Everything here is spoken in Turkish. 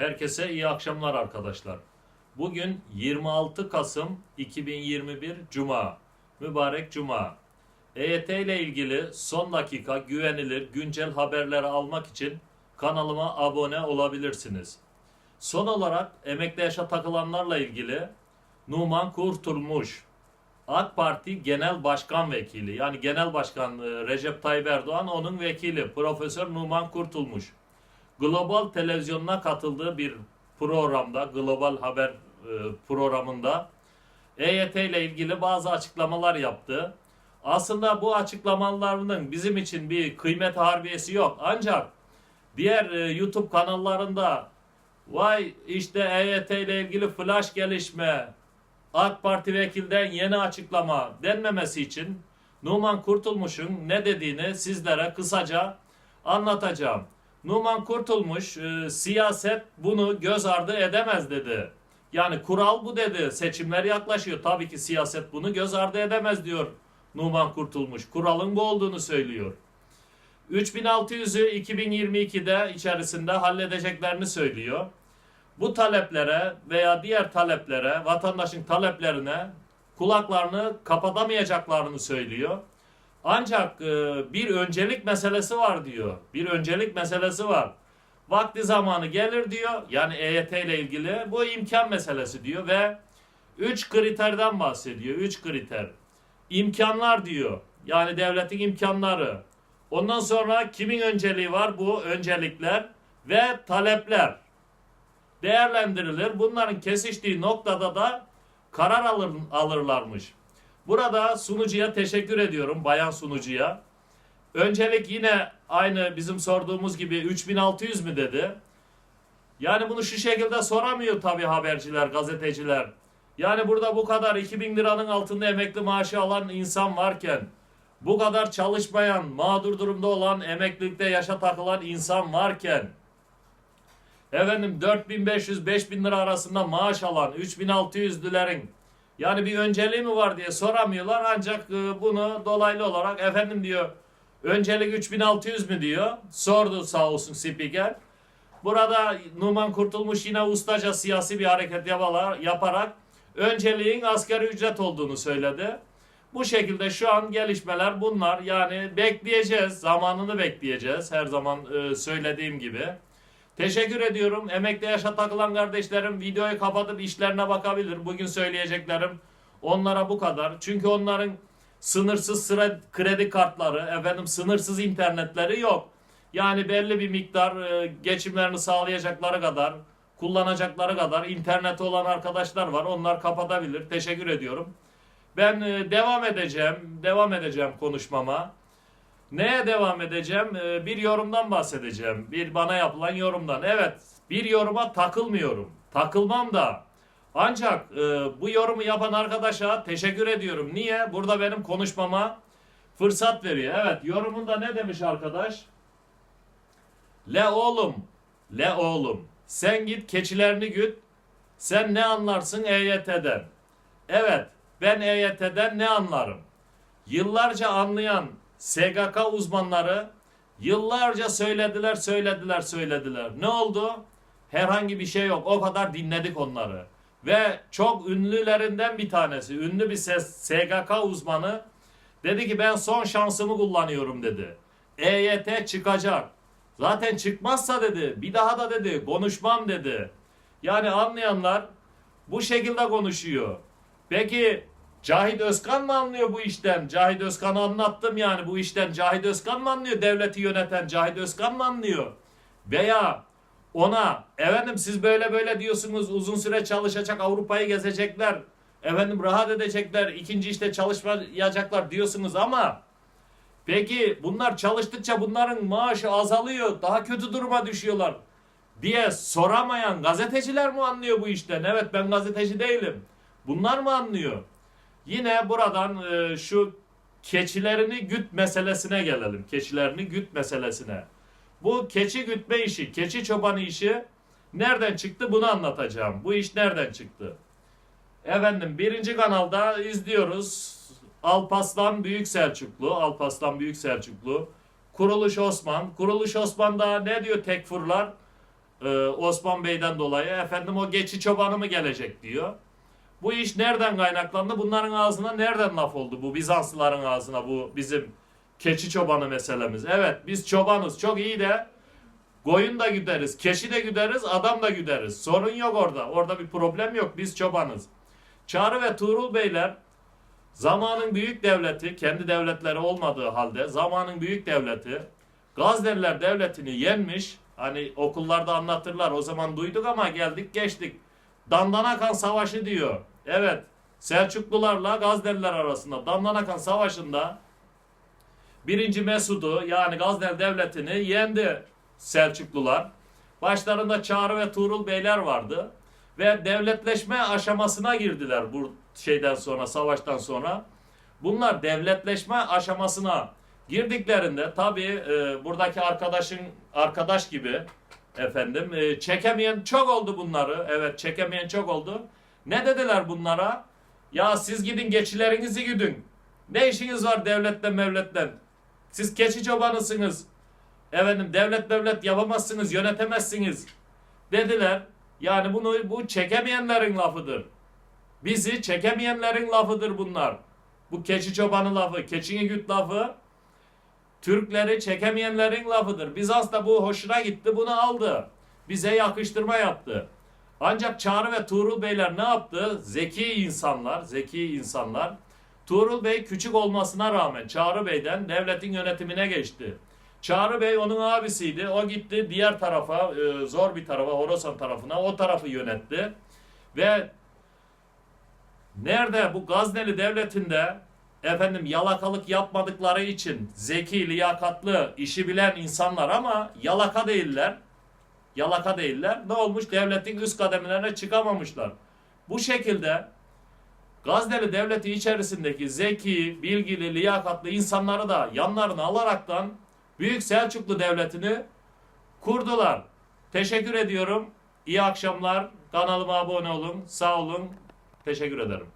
Herkese iyi akşamlar arkadaşlar. Bugün 26 Kasım 2021 Cuma. Mübarek Cuma. EYT ile ilgili son dakika güvenilir güncel haberleri almak için kanalıma abone olabilirsiniz. Son olarak emekli yaşa takılanlarla ilgili Numan Kurtulmuş AK Parti Genel Başkan Vekili yani Genel Başkan e, Recep Tayyip Erdoğan onun vekili Profesör Numan Kurtulmuş. Global televizyonuna katıldığı bir programda, Global Haber e, programında EYT ile ilgili bazı açıklamalar yaptı. Aslında bu açıklamalarının bizim için bir kıymet harbiyesi yok. Ancak diğer e, YouTube kanallarında vay işte EYT ile ilgili flash gelişme, AK Parti vekilden yeni açıklama denmemesi için Numan Kurtulmuş'un ne dediğini sizlere kısaca anlatacağım. Numan Kurtulmuş e, siyaset bunu göz ardı edemez dedi. Yani kural bu dedi. Seçimler yaklaşıyor. Tabii ki siyaset bunu göz ardı edemez diyor Numan Kurtulmuş. Kuralın bu olduğunu söylüyor. 3600'ü 2022'de içerisinde halledeceklerini söylüyor. Bu taleplere veya diğer taleplere, vatandaşın taleplerine kulaklarını kapatamayacaklarını söylüyor. Ancak e, bir öncelik meselesi var diyor. Bir öncelik meselesi var. Vakti zamanı gelir diyor. Yani EYT ile ilgili bu imkan meselesi diyor ve 3 kriterden bahsediyor. 3 kriter. İmkanlar diyor. Yani devletin imkanları. Ondan sonra kimin önceliği var? Bu öncelikler ve talepler değerlendirilir. Bunların kesiştiği noktada da karar alır, alırlarmış. Burada sunucuya teşekkür ediyorum, bayan sunucuya. Öncelik yine aynı bizim sorduğumuz gibi 3600 mü dedi. Yani bunu şu şekilde soramıyor tabii haberciler, gazeteciler. Yani burada bu kadar 2000 liranın altında emekli maaşı alan insan varken, bu kadar çalışmayan, mağdur durumda olan, emeklilikte yaşa takılan insan varken, efendim 4500-5000 lira arasında maaş alan 3600'lülerin yani bir önceliği mi var diye soramıyorlar ancak e, bunu dolaylı olarak efendim diyor öncelik 3600 mü diyor sordu sağ olsun spiker. Burada Numan Kurtulmuş yine ustaca siyasi bir hareket yaparak önceliğin asgari ücret olduğunu söyledi. Bu şekilde şu an gelişmeler bunlar. Yani bekleyeceğiz, zamanını bekleyeceğiz her zaman e, söylediğim gibi. Teşekkür ediyorum. Emekli yaşa takılan kardeşlerim videoyu kapatıp işlerine bakabilir. Bugün söyleyeceklerim onlara bu kadar. Çünkü onların sınırsız sıra kredi kartları, efendim sınırsız internetleri yok. Yani belli bir miktar e, geçimlerini sağlayacakları kadar, kullanacakları kadar internet olan arkadaşlar var. Onlar kapatabilir. Teşekkür ediyorum. Ben e, devam edeceğim, devam edeceğim konuşmama. Neye devam edeceğim? Ee, Bir yorumdan bahsedeceğim. Bir bana yapılan yorumdan. Evet, bir yoruma takılmıyorum. Takılmam da. Ancak e, bu yorumu yapan arkadaşa teşekkür ediyorum. Niye? Burada benim konuşmama fırsat veriyor. Evet, yorumunda ne demiş arkadaş? Le oğlum, le oğlum. Sen git keçilerini güt. Sen ne anlarsın EYT'den? Evet, ben EYT'den ne anlarım? Yıllarca anlayan SGK uzmanları yıllarca söylediler, söylediler, söylediler. Ne oldu? Herhangi bir şey yok. O kadar dinledik onları. Ve çok ünlülerinden bir tanesi, ünlü bir ses, SGK uzmanı dedi ki ben son şansımı kullanıyorum dedi. EYT çıkacak. Zaten çıkmazsa dedi, bir daha da dedi, konuşmam dedi. Yani anlayanlar bu şekilde konuşuyor. Peki Cahit Özkan mı anlıyor bu işten? Cahit Özkan'ı anlattım yani bu işten. Cahit Özkan mı anlıyor? Devleti yöneten Cahit Özkan mı anlıyor? Veya ona efendim siz böyle böyle diyorsunuz uzun süre çalışacak Avrupa'yı gezecekler. Efendim rahat edecekler. ikinci işte çalışmayacaklar diyorsunuz ama peki bunlar çalıştıkça bunların maaşı azalıyor. Daha kötü duruma düşüyorlar diye soramayan gazeteciler mi anlıyor bu işten? Evet ben gazeteci değilim. Bunlar mı anlıyor? Yine buradan e, şu keçilerini güt meselesine gelelim. Keçilerini güt meselesine. Bu keçi gütme işi, keçi çobanı işi nereden çıktı bunu anlatacağım. Bu iş nereden çıktı? Efendim birinci kanalda izliyoruz. Alpaslan Büyük Selçuklu, Alpaslan Büyük Selçuklu, Kuruluş Osman. Kuruluş Osman'da ne diyor tekfurlar? e, Osman Bey'den dolayı efendim o geçi çobanı mı gelecek diyor. Bu iş nereden kaynaklandı? Bunların ağzına nereden laf oldu? Bu Bizanslıların ağzına bu bizim keçi çobanı meselemiz. Evet biz çobanız çok iyi de koyun da güderiz, keçi de güderiz, adam da güderiz. Sorun yok orada. Orada bir problem yok. Biz çobanız. Çağrı ve Tuğrul Beyler zamanın büyük devleti, kendi devletleri olmadığı halde zamanın büyük devleti Gazneliler devletini yenmiş. Hani okullarda anlatırlar. O zaman duyduk ama geldik geçtik. Dandanakan Savaşı diyor. Evet. Selçuklularla Gazneliler arasında Dandanakan Savaşı'nda birinci Mesud'u yani Gazneli devletini yendi Selçuklular. Başlarında Çağrı ve Tuğrul beyler vardı. Ve devletleşme aşamasına girdiler bu şeyden sonra, savaştan sonra. Bunlar devletleşme aşamasına girdiklerinde tabii e, buradaki arkadaşın arkadaş gibi efendim e, çekemeyen çok oldu bunları. Evet çekemeyen çok oldu. Ne dediler bunlara? Ya siz gidin geçilerinizi güdün. Ne işiniz var devletle mevletten? Siz keçi çobanısınız. Efendim devlet devlet yapamazsınız, yönetemezsiniz. Dediler. Yani bunu bu çekemeyenlerin lafıdır. Bizi çekemeyenlerin lafıdır bunlar. Bu keçi çobanı lafı, keçini güt lafı Türkleri çekemeyenlerin lafıdır. Bizans da bu hoşuna gitti bunu aldı. Bize yakıştırma yaptı. Ancak Çağrı ve Tuğrul Beyler ne yaptı? Zeki insanlar, zeki insanlar. Tuğrul Bey küçük olmasına rağmen Çağrı Bey'den devletin yönetimine geçti. Çağrı Bey onun abisiydi. O gitti diğer tarafa, e, zor bir tarafa, Horasan tarafına o tarafı yönetti. Ve nerede bu Gazneli devletinde efendim yalakalık yapmadıkları için zeki, liyakatlı, işi bilen insanlar ama yalaka değiller. Yalaka değiller. Ne olmuş? Devletin üst kademelerine çıkamamışlar. Bu şekilde Gazneli devleti içerisindeki zeki, bilgili, liyakatlı insanları da yanlarına alaraktan Büyük Selçuklu Devleti'ni kurdular. Teşekkür ediyorum. İyi akşamlar. Kanalıma abone olun. Sağ olun. Teşekkür ederim.